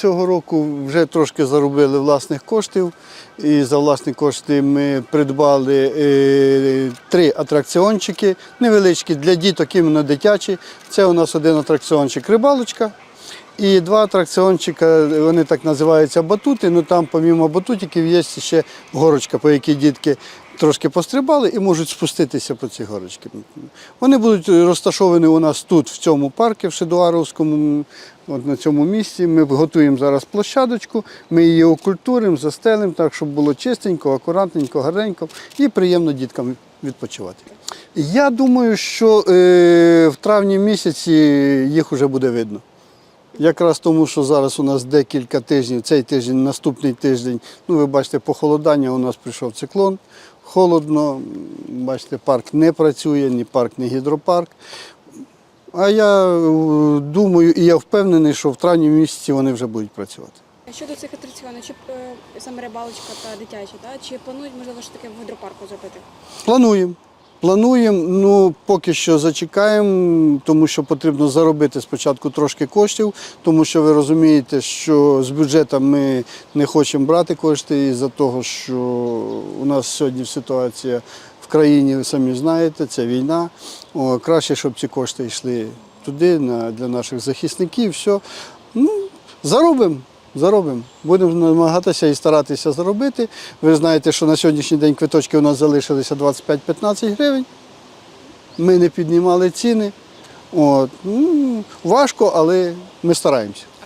цього року вже трошки заробили власних коштів. І за власні кошти ми придбали е, три атракціончики невеличкі для діток, іменно дитячі. Це у нас один атракціончик рибалочка. І два атракціончика, вони так називаються батути. Ну там, помімо батутиків, є ще горочка, по якій дітки трошки пострибали і можуть спуститися по цій горочці. Вони будуть розташовані у нас тут, в цьому парку, в Шедуаровському, от на цьому місці. Ми готуємо зараз площадочку, ми її окультуримо, застелимо так, щоб було чистенько, акуратненько, гарненько і приємно діткам відпочивати. Я думаю, що е, в травні місяці їх вже буде видно. Якраз тому, що зараз у нас декілька тижнів, цей тиждень, наступний тиждень, ну ви бачите, похолодання у нас прийшов циклон, холодно, бачите, парк не працює, ні парк, ні гідропарк. А я е, думаю і я впевнений, що в травні місяці вони вже будуть працювати. Щодо цих атракціонів, чи е, саме рибалочка та дитячі, та чи планують можливо що таке в гідропарку зробити? Плануємо. Плануємо, ну поки що зачекаємо, тому що потрібно заробити спочатку трошки коштів, тому що ви розумієте, що з бюджету ми не хочемо брати кошти із-за того, що у нас сьогодні ситуація в країні, ви самі знаєте, це війна. О, краще, щоб ці кошти йшли туди, на, для наших захисників. Все. Ну, заробимо. Заробимо. Будемо намагатися і старатися заробити. Ви знаєте, що на сьогоднішній день квиточки у нас залишилися 25-15 гривень. Ми не піднімали ціни. От. Важко, але ми стараємося.